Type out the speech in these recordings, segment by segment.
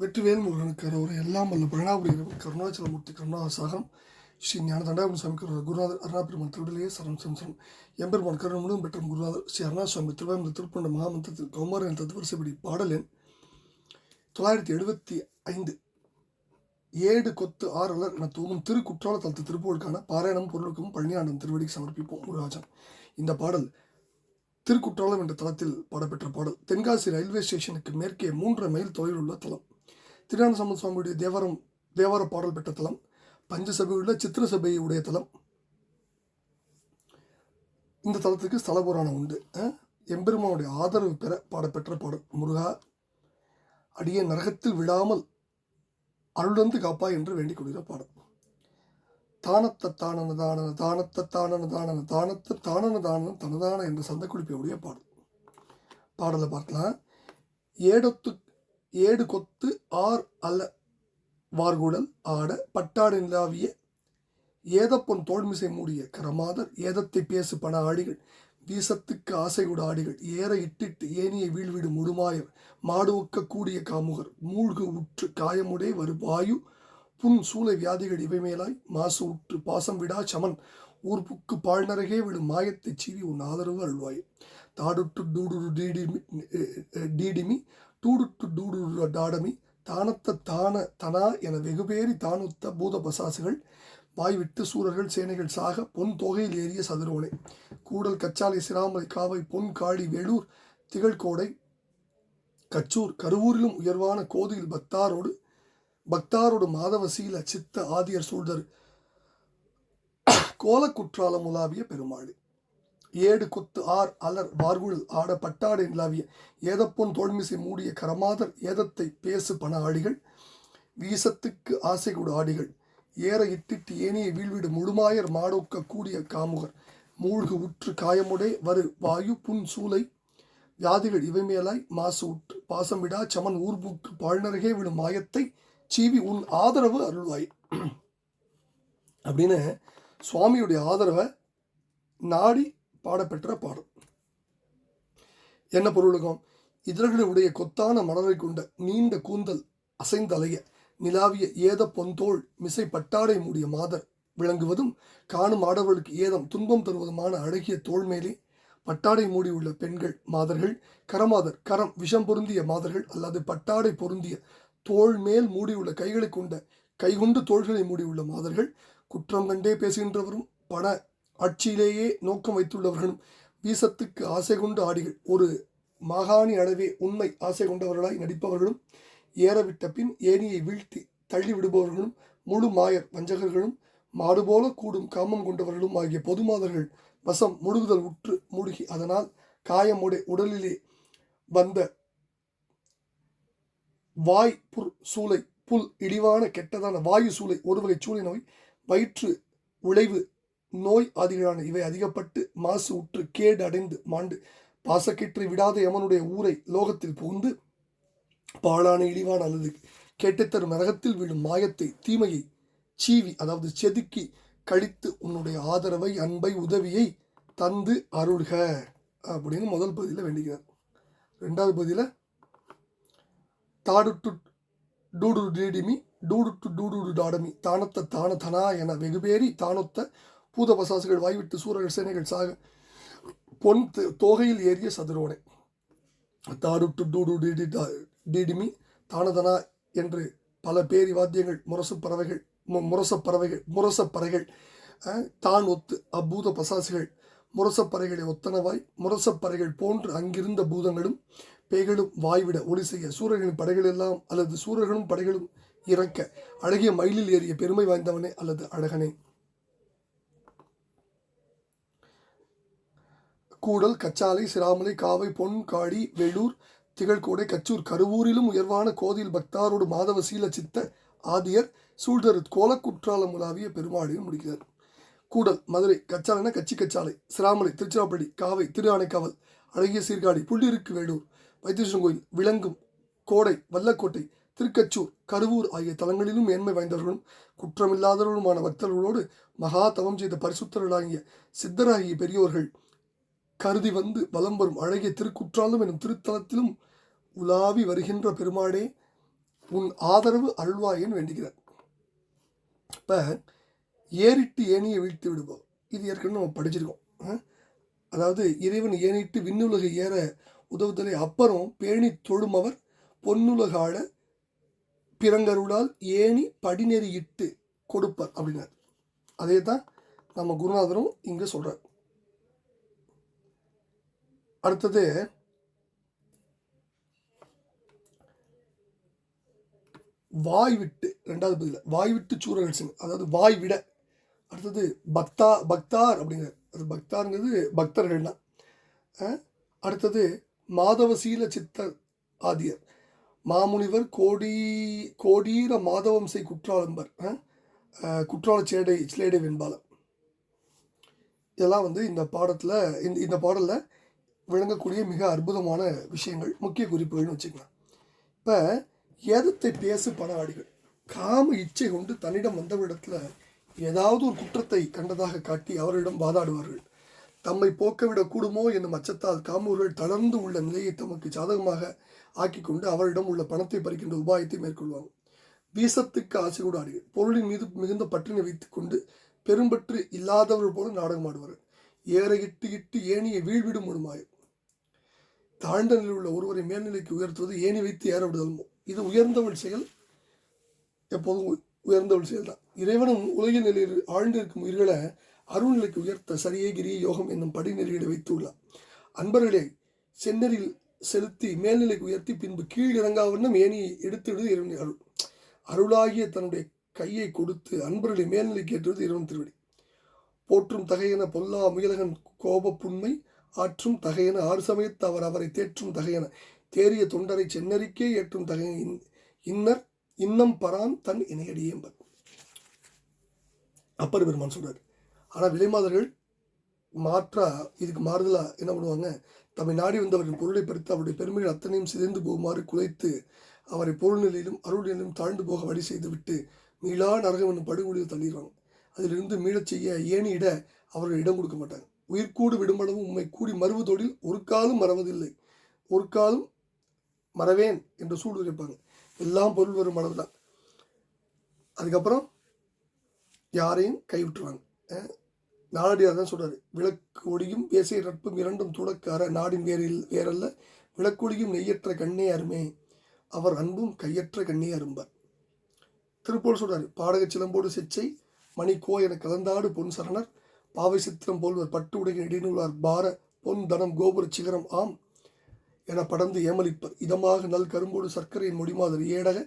வெற்றிவேல் முருகனுக்கு ஒரு எல்லாம் வல்ல பிரணாபுரி கருணாச்சலமூர்த்தி கருணாசாகரம் ஸ்ரீ ஞான தண்டாபுரம் சுவாமி குருநாதர் அருணாபெருமான் திருவிடையே சரணம் சம்சரம் எம்பெருமான் கருணை முழுவதும் பெற்ற குருநாதர் ஸ்ரீ அருணாசுவாமி திருவாயந்த திருப்பண்ட மகாமந்திரத்தில் என்ற தத்துவரிசைப்படி பாடல் எண் தொள்ளாயிரத்தி எழுபத்தி ஐந்து ஏடு கொத்து ஆறலர் என தூங்கும் திருக்குற்றால தலத்து திருப்பூருக்கான பாராயணம் பொருளுக்கும் பழனியாண்டம் திருவடிக்கு சமர்ப்பிப்போம் முருகாஜன். இந்த பாடல் திருக்குற்றாலம் என்ற தளத்தில் பாடப்பெற்ற பாடல். தென்காசி ரயில்வே ஸ்டேஷனுக்கு மேற்கே மூன்றரை மைல் தொலைவில் உள்ள தலம். திருஞான சம்பந்த சுவாமியுடைய தேவாரம் தேவார பாடல் பெற்ற தலம் பஞ்சசபையுள்ள சித்திர சபையை உடைய தலம். இந்த தலத்துக்கு ஸ்தல புராணம் உண்டு எம்பெருமானுடைய ஆதரவு பெற பாடப்பெற்ற பாடல் முருகா அடிய நரகத்தில் விழாமல் அருளந்து காப்பா என்று வேண்டிக் கொள்கிற பாடல். தானத்த தானன தானன தானத்த தானன தானன தானத்த தானன தானன தனதான என்ற சந்த குறிப்பையுடைய பாடல். பாடலை பார்க்கலாம். ஏடத்து ஏடு கொத்து ஆர் அல்ல வார்குழல் ஆட பட்டாடு நிலாவிய ஏதப்பொன் தோல்மிசை மூடிய கரமாதர் ஏதத்தை பேசு பண ஆடிகள் வீசத்துக்கு ஆசை கூட ஆடிகள் ஏற இட்டிட்டு ஏனிய வீழ்விடு முடுமாயர் மாடுவுக்க கூடிய காமுகர் மூழ்கு உற்று காயமுடை வருவாயு புன் சூளை வியாதிகள் இவை மேலாய் மாசு உற்று பாசம் விடா சமன் ஊர்ப்புக்கு பாழ்நரகே விடும் மாயத்தைச் சீவி உன் ஆதரவு அல்வாய் தாடுட்டு டூடுரு டீடிமி டீடிமி டூடுட்டு டூடு டாடமி தானத்த தான தனா என வெகுபேரி தானுத்த பூத பசாசுகள் வாய்விட்டு சூரர்கள் சேனைகள் சாக பொன் தொகையில் ஏறிய சதுரோனை. கூடல் கச்சாலை சிராமலை காவை பொன் காடி வேலூர் திகழ்கோடை. கச்சூர் கருவூரிலும் உயர்வான கோதியில் பக்தாரோடு பக்தாரோடு மாதவசீல சித்த ஆதியர் சூழ்தர். கோலக்குற்றாலம் உலாவிய பெருமாளி. ஏடு குத்து ஆர் அலர் வார்குழு ஆட பட்டாடை நிலாவிய ஏதப்பொன் தோல்மிசை மூடிய கரமாதர் ஏதத்தை பேசு பண ஆடிகள்? வீசத்துக்கு ஆசை கொடு ஆடிகள். ஏற இட்டிட்டு ஏனைய வீழ்விடு முழுமாயர் மாடோக்க கூடிய காமுகர். மூழ்கு உற்று காயமுடே வரு வாயு புன் சூலை. வியாதிகள் இவை மேலாய் மாசு உற்று பாசமிடா சமன் ஊர்புக்கு பாழ்நருகே விடும் மாயத்தை. சீவி உன் ஆதரவு அருள்வாய். அப்படின்னு சுவாமியுடைய ஆதரவை நாடி பாடப்பெற்ற பாடல். என்ன பொருளுகம்? இதழ்களுடைய கொத்தான மலரை கொண்ட நீண்ட கூந்தல் அசைந்தலைய நிலாவிய ஏத பொந்தோள் மிசை பட்டாடை மூடிய மாதர் விளங்குவதும் காணும் ஆடவர்களுக்கு ஏதம் துன்பம் தருவதுமான அழகிய தோல் மேலே பட்டாடை மூடியுள்ள பெண்கள் மாதர்கள் கரமாதர் கரம் விஷம் பொருந்திய மாதர்கள் அல்லது பட்டாடை பொருந்திய தோல் மேல் மூடியுள்ள கைகளை கொண்ட கைகொண்டு தோள்களை மூடியுள்ள மாதர்கள் குற்றம் கண்டே பேசுகின்றவரும் பண ஆட்சியிலேயே நோக்கம் வைத்துள்ளவர்களும் வீசத்துக்கு ஆசை கொண்டு ஆடிகள். ஒரு மாகாணி அளவே உண்மை ஆசை கொண்டவர்களாய் நடிப்பவர்களும் ஏறவிட்ட பின் ஏணியை வீழ்த்தி தள்ளி விடுபவர்களும் முழு மாயர் வஞ்சகர்களும் மாடுபோல கூடும் காமம் கொண்டவர்களும் ஆகிய பொதுமாதர்கள் வசம் முழுகுதல் உற்று மூழ்கி அதனால் காயமுடைய உடலிலே வந்த வாய் புற் சூளை புல் இடிவான கெட்டதான வாயு சூளை ஒருவகை சூளை நோய் வயிற்று உழைவு நோய் ஆதிகளான இவை அதிகப்பட்டு மாசு உற்று கேடு அடைந்து மாண்டு பாசக்கேற்று விடாத யமனுடைய ஊரை லோகத்தில் புகுந்து பாழான இழிவான அல்லது கேட்டுத்தரும் நரகத்தில் விழும் மாயத்தை தீமையை சீவி அதாவது செதுக்கி கழித்து உன்னுடைய ஆதரவை அன்பை உதவியை தந்து அருள்க அப்படின்னு முதல் பகுதியில் வேண்டுகிறார் ரெண்டாவது பகுதியில் தாடுட்டு டூடு டீடிமி டூடுட்டு டூடு டாடமி தானத்த தான தனா என வெகுபேரி தானொத்த பூத பசாசுகள் வாய்விட்டு சூரர்கள் சேனைகள் சாக பொன் தோகையில் ஏறிய சதுரோனை. தாடுட்டு டூடு டீடி டா- தானதனா என்று பல பேரி வாத்தியங்கள் முரசு பறவைகள் மு- முரசப் பறவைகள் முரசப் பறைகள் தான் ஒத்து அப்பூத பசாசுகள் முரசப் பறைகளை ஒத்தனவாய் முரசப் பறைகள் போன்று அங்கிருந்த பூதங்களும் பேய்களும் வாய்விட ஒளி செய்ய சூரர்களின் படைகள் எல்லாம் அல்லது சூரர்களும் படைகளும் இறக்க அழகிய மயிலில் ஏறிய பெருமை வாய்ந்தவனே அல்லது அழகனே. கூடல் கச்சாலை சிராமலை காவை பொன் காடி வேலூர் திகழ்கோடை கச்சூர் கருவூரிலும் உயர்வான கோதில் பக்தாரோடு மாதவ சீல சித்த ஆதியர் சூழ்தரு கோலக்குற்றாலம் உலாவிய பெருமாளையும் முடிக்கிறார் கூடல் மதுரை கச்சாலைனா கச்சி கச்சாலை சிராமலை திருச்சிராப்பள்ளி காவை திரு அணைக்காவல் அழகிய சீர்காழி புள்ளிருக்கு வேலூர் வைத்தீஸ்வரன் கோயில் விளங்கும் கோடை வல்லக்கோட்டை திருக்கச்சூர் கருவூர் ஆகிய தலங்களிலும் மேன்மை வாய்ந்தவர்களும் குற்றமில்லாதவர்களுமான பக்தர்களோடு மகா தவம் செய்த பரிசுத்தர்களாகிய சித்தராகிய பெரியோர்கள் கருதி வந்து வலம் வரும். அழகிய திருக்குற்றாலும் எனும் திருத்தலத்திலும் உலாவி வருகின்ற பெருமாளே உன் ஆதரவு அருள்வாயின்னு வேண்டுகிறார். இப்போ ஏறிட்டு ஏணியை வீழ்த்தி விடுவோம். இது ஏற்கனவே நம்ம படிச்சிருக்கோம். ஆ? அதாவது இறைவன் ஏனிட்டு விண்ணுலகை ஏற உதவுதலை அப்புறம் பேணி தொழுமவர் பொன்னுலகால பிறங்கருளால் ஏணி படிநெறி இட்டு கொடுப்பர் அப்படின்னார். அதே தான் நம்ம குருநாதரும் இங்கே சொல்கிறார் அடுத்தது வாய் விட்டு ரெண்டாவது பதில் வாய் விட்டு சூரர்கள் சிங் அதாவது வாய் விட அடுத்தது பக்தா பக்தார் அப்படிங்கிற அது பக்தாருங்கிறது பக்தர்கள் தான் அடுத்தது மாதவசீல சித்தர் ஆதியர். மாமுனிவர் கோடி கோடீர மாதவம்சை குற்றாலம்பர் குற்றால சேடை சிலேடை வெண்பாலம் இதெல்லாம் வந்து இந்த பாடத்தில் இந்த இந்த பாடலில் விளங்கக்கூடிய மிக அற்புதமான விஷயங்கள் முக்கிய குறிப்புகள்னு வச்சுக்கலாம். இப்போ எதத்தை பேசு பணவாடிகள் காம இச்சை கொண்டு தன்னிடம் வந்தவரிடத்தில் ஏதாவது ஒரு குற்றத்தை கண்டதாக காட்டி அவரிடம் வாதாடுவார்கள். தம்மை போக்கவிடக் கூடுமோ என்னும் அச்சத்தால் காமூர்கள் தளர்ந்து உள்ள நிலையை தமக்கு சாதகமாக ஆக்கிக்கொண்டு அவரிடம் உள்ள பணத்தை பறிக்கின்ற உபாயத்தை மேற்கொள்வாங்க. வீசத்துக்கு ஆசை கூட ஆடுகள் பொருளின் மீது மிகுந்த பற்றினை வைத்துக்கொண்டு பெரும்பற்று இல்லாதவர்கள் போல நாடகம் ஆடுவார்கள். ஏற இட்டு இட்டு ஏணியை வீழ்விடும் ஒரு மாயம் தாழ்ந்த நிலையில் உள்ள ஒருவரை மேல்நிலைக்கு உயர்த்துவது ஏணி வைத்து ஏற விடுதல். இது உயர்ந்தவள் செயல். எப்போதும் உயர்ந்தவள் செயல் தான் இறைவனும் உலகின் நிலையில் ஆழ்ந்திருக்கும் உயிர்களை அருள்நிலைக்கு உயர்த்த சரியே கிரிய யோகம் என்னும் படிநெறிகளை வைத்துள்ளார். அன்பர்களை சென்னரில் செலுத்தி மேல்நிலைக்கு உயர்த்தி பின்பு கீழ் இறங்காவண்ணம் ஏணியை எடுத்துவிடுவது இறைவன் அருள். அருளாகிய தன்னுடைய கையை கொடுத்து அன்பர்களை மேல்நிலைக்கு ஏற்றுவது இறைவன் திருவடி. போற்றும் தகையென பொல்லா முயலகன் கோபப்புண்மை ஆற்றும் தகையென ஆறு சமயத்து அவர் அவரை தேற்றும் தகையன. தேறிய தொண்டரை சென்னறிக்கே ஏற்றும் தகைய இன்- இன்னர் இன்னம் பரான் தன் இணையடியே என்பர். அப்பர் பெருமான் சொல்றார் ஆனால் விலைமாதர்கள் மாற்றா இதுக்கு மாறுதலா என்ன பண்ணுவாங்க? தம்மை நாடி வந்தவரின் பொருளை பறித்து அவருடைய பெருமைகள் அத்தனையும் சிதைந்து போகுமாறு குலைத்து அவரை பொருள்நிலையிலும் அருள் நிலையிலும் தாழ்ந்து போக வழி செய்துவிட்டு மீளா நரகம் என்னும் படுகொலியில் தள்ளிடுவாங்க. அதிலிருந்து மீளச் செய்ய ஏணியிட அவர்கள் இடம் கொடுக்க மாட்டாங்க. உயிர்கூடு விடுமளவு உம்மை கூடி மறுவதோடில் ஒரு காலம் மறவதில்லை. ஒரு காலம் மறவேன் என்று சூடு வைப்பாங்க எல்லாம் பொருள் வரும் அளவு தான் அதுக்கப்புறம் யாரையும் கைவிட்டுருவாங்க. நாளடியார் தான் சொல்றாரு. விளக்கு ஒடியும் பேசிய நட்பும் இரண்டும் துடக்கார நாடின் வேரில் வேறல்ல. விளக்கொடியும் நெய்யற்ற கண்ணே அருமே. அவர் அன்பும் கையற்ற கண்ணே அரும்பார். திருப்போல் சொல்கிறார் பாடக சிலம்போடு செச்சை மணி என கலந்தாடு பொன் சரணர். பாவை சித்திரம் போல்வர் பட்டு உடையின் இடைநூலார் பார பொன் தனம் கோபுர சிகரம் ஆம் என படர்ந்து ஏமலிப்பர் இதமாக நல் கரும்போடு சர்க்கரையின் முடிமாதர் ஏடக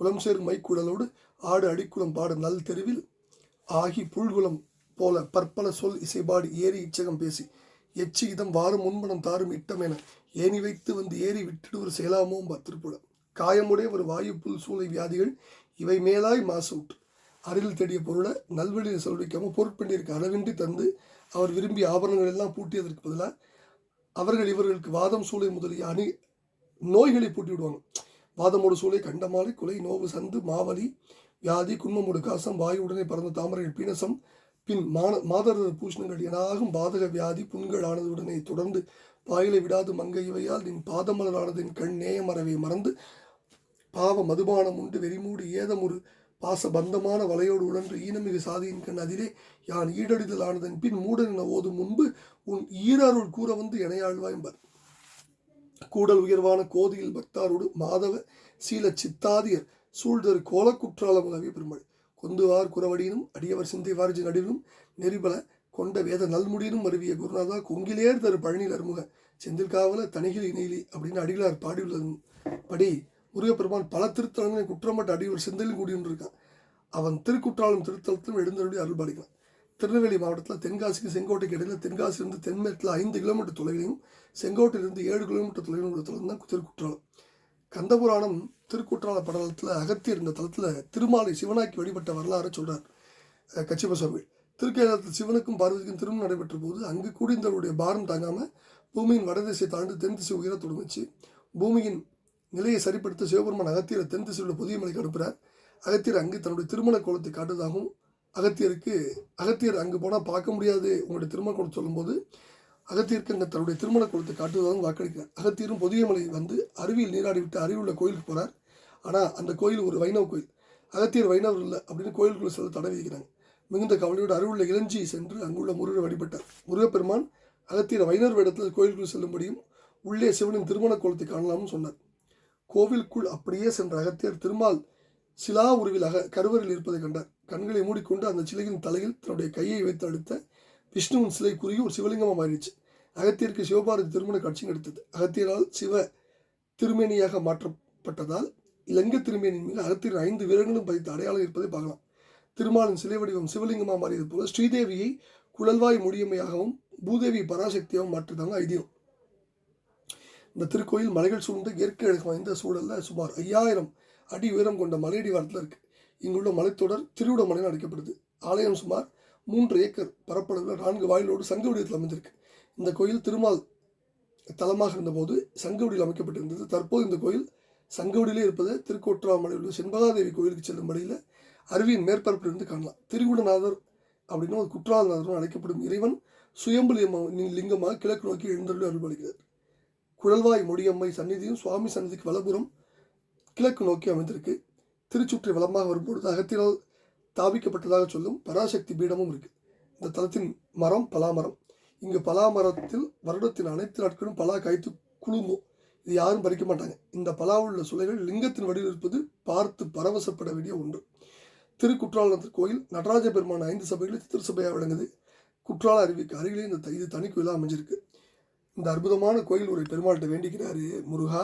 குளம் சேர் மைக்குடலோடு ஆடு அடிக்குளம் பாட நல் தெருவில் ஆகி புல்குளம் போல பற்பல சொல் இசைபாடு ஏறி இச்சகம் பேசி எச்சி இதம் வாரும் முன்பணம் தாரும் இட்டம் என ஏணி வைத்து வந்து ஏறி விட்டுடுவர் செயலாமோம் பத்திருப்புடன் காயமுடைய ஒரு வாயு புல் சூளை வியாதிகள் இவை மேலாய் மாசூட்டு அருகில் தேடிய பொருளை நல்வழியில் செலவழிக்காமல் பொருட்பண்டிற்கு அளவின்றி தந்து அவர் விரும்பிய ஆபரணங்கள் எல்லாம் பூட்டியதற்கு பதிலாக அவர்கள் இவர்களுக்கு வாதம் சூளை முதலிய அணி நோய்களை பூட்டி விடுவாங்க வாதமோடு சூளை கண்டமாலை குலை நோவு சந்து மாவலி வியாதி குன்மமோடு காசம் வாயுடனே பறந்த தாமரைகள் பீனசம் பின் மான மாதர பூஷணங்கள் எனாகும் பாதக வியாதி புண்கள் ஆனதுடனே தொடர்ந்து பாயிலை விடாது மங்கை இவையால் நின் பாதமலரானதின் கண் நேயமறவை மறந்து பாவ மதுபானம் உண்டு வெறிமூடி ஏதமுறு ஒரு பந்தமான வலையோடு உழன்று ஈனமிகு சாதியின் கண் அதிலே யான் ஈடடிதல் ஆனதன் பின் மூடன் என ஓதும் முன்பு உன் ஈராருள் கூற வந்து இணையாழ்வாய்ம்பர் கூடல் உயர்வான கோதியில் பக்தாரோடு மாதவ சீல சித்தாதியர் சூழ்தர் கோலக்குற்றாலம் உதவிய பெருமாள். கொந்துவார் குறவடியினும் அடியவர் சிந்தை வாரிஜி நடுவிலும் நெறிபல கொண்ட வேத நல்முடியினும் அருவிய குருநாதா கொங்கிலேர் தரு பழனியில் அருமுக. செந்தில் காவல தனிகில் இணையிலி அப்படின்னு அடிகளார் பாடியுள்ளது படி முருகப்பெருமான் பல திருத்தலங்களின் குற்றமட்ட அடிவர் செந்திலும் கூடியிருக்கான் அவன் திருக்குற்றாலம் திருத்தலத்திலும் எழுந்தருடைய அருள் பாலிக்கிறான். திருநெல்வேலி மாவட்டத்தில் தென்காசிக்கு செங்கோட்டைக்கு இடையில தென்காசியிலிருந்து தென்மேற்கில் ஐந்து கிலோமீட்டர் தொலைவிலையும் செங்கோட்டையிலிருந்து ஏழு கிலோமீட்டர் தொலைவிலும் உள்ள தலம் தான் திருக்குற்றாலம். கந்தபுராணம் திருக்குற்றால படலத்தில் அகத்தியர் இந்த தலத்தில் திருமாலை சிவனாக்கி வழிபட்ட வரலாறு சொல்கிறார் அஹ், திருக்கேதாரத்தில் சிவனுக்கும் பார்வதிக்கும் திருமணம் நடைபெற்ற போது அங்கு கூடியிருந்தவருடைய பாரம் தாங்காமல் பூமியின் வடதிசை தாழ்ந்து தென் திசை உயர தொடங்குச்சு பூமியின் நிலையை சரிப்படுத்த சிவபெருமான் அகத்தியரை தென் திசையில் உள்ள புதிய மலைக்கு அனுப்புகிறார் அகத்தியர் அங்கு தன்னுடைய திருமண கோலத்தை காட்டுவதாகவும் அகத்தியருக்கு அகத்தியர் அங்கு போனால் பார்க்க முடியாது உங்களுடைய திருமண கோலத்தை சொல்லும்போது அகத்தியருக்கு அங்கே தன்னுடைய திருமண கோலத்தை காட்டுவதாகவும் வாக்களிக்கிறார். அகத்தியரும் புதிய மலை வந்து அருவியில் நீராடி விட்டு அருவியில் உள்ள கோயிலுக்கு போகிறார் ஆனால் அந்த கோயில் ஒரு வைணவ கோயில். அகத்தியர் வைணவர் இல்லை அப்படின்னு கோயிலுக்குள்ள செல்ல தடை வைக்கிறாங்க மிகுந்த கவலையோடு அருவுள்ள இளஞ்சி சென்று அங்குள்ள முருகரை வழிபட்டார். முருகப்பெருமான் அகத்தியர் வைணர் வேடத்தில் கோயிலுக்குள் செல்லும்படியும் உள்ளே சிவனின் திருமண கோலத்தை காணலாம்னு சொன்னார். கோவிலுக்குள் அப்படியே சென்ற அகத்தியர் திருமால் சிலா உருவிலாக கருவறையில் இருப்பதை கண்டார். கண்களை மூடிக்கொண்டு அந்த சிலையின் தலையில் தன்னுடைய கையை வைத்து அடுத்த விஷ்ணுவின் சிலை குறுகி ஒரு சிவலிங்கமாக மாறிடுச்சு அகத்தியருக்கு சிவபாரதி திருமண காட்சி எடுத்தது அகத்தியரால் சிவ திருமேனியாக மாற்றப்பட்டதால் இலங்கை திருமேனியின் மீது அகத்தியர் ஐந்து வீரர்களும் பதித்த அடையாளம் இருப்பதை பார்க்கலாம். திருமாலின் சிலை வடிவம் சிவலிங்கமாக மாறியது போல ஸ்ரீதேவியை குழல்வாய் முடியமையாகவும் பூதேவி பராசக்தியாகவும் மாற்றுதாங்க ஐதியம் இந்த திருக்கோயில் மலைகள் சூழ்ந்த இயற்கை அழகு வாய்ந்த சூழலில் சுமார் ஐயாயிரம் அடி உயரம் கொண்ட மலையடி வாரத்தில் இருக்குது இங்குள்ள மலைத்தொடர் திருவிடமலைன்னு அழைக்கப்படுது ஆலயம் சுமார் மூன்று ஏக்கர் பரப்பளவில் நான்கு வாயிலோடு சங்க வடிவத்தில் அமைந்திருக்கு. இந்த கோயில் திருமால் தலமாக இருந்தபோது சங்க வடிவில் அமைக்கப்பட்டிருந்தது. தற்போது இந்த கோயில் சங்கவடியிலே இருப்பது திருக்கோற்றாமலையில் உள்ள செண்பகாதேவி கோயிலுக்கு செல்லும் வழியில் அருவியின் மேற்பரப்பிலிருந்து காணலாம். திருகுடநாதர் அப்படின்னும் ஒரு குற்றாலநாதரும் அழைக்கப்படும் இறைவன் சுயம்பு லிங்கமாக கிழக்கு நோக்கி எழுந்தருள் அருள்படுகிறார் குழல்வாய் முடியம்மை சந்நிதியும் சுவாமி சந்நிதிக்கு வலபுறம் கிழக்கு நோக்கி அமைந்திருக்கு. திருச்சுற்றி வளமாக வரும்பொழுது அகத்தினால் தாபிக்கப்பட்டதாக சொல்லும் பராசக்தி பீடமும் இருக்கு. இந்த தலத்தின் மரம் பலாமரம். இங்கு பலாமரத்தில் வருடத்தின் அனைத்து நாட்களும் பலா காய்த்து குழுமோ இது யாரும் பறிக்க மாட்டாங்க. இந்த பலாவுள்ள உள்ள சுளைகள் லிங்கத்தின் வடிவில் இருப்பது பார்த்து பரவசப்பட வேண்டிய ஒன்று. திருக்குற்றாலநாதர் கோயில் நடராஜ பெருமான ஐந்து சபைகளில் திருச்சபையாக விளங்குது. குற்றால அருவிக்கு அருகிலே இந்த இது தனி கோயிலாக அமைஞ்சிருக்கு. இந்த அற்புதமான கோயில் ஒரு பெருமாள்கிட்ட வேண்டிக்கிறாரு முருகா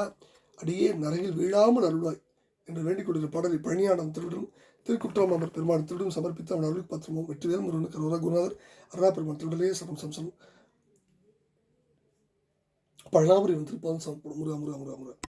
அடியே நரகில் வீழாமல் அருள்வாய் என்று வேண்டிக் கொள்கிற பாடலை பழனியானம் திருடன் திருக்குற்றாமர் பெருமாள் திருடன் சமர்ப்பித்த அவன் அருள் பத்திரமும் வெற்றிவேல் முருகனுக்கு அருணா குருநாதர் அருணா பெருமாள் திருடலே சரம் சம்சம் பழனாபுரி வந்து திருப்பாதம் சமர்ப்படும் முருகா முருகா முருகா முருகா.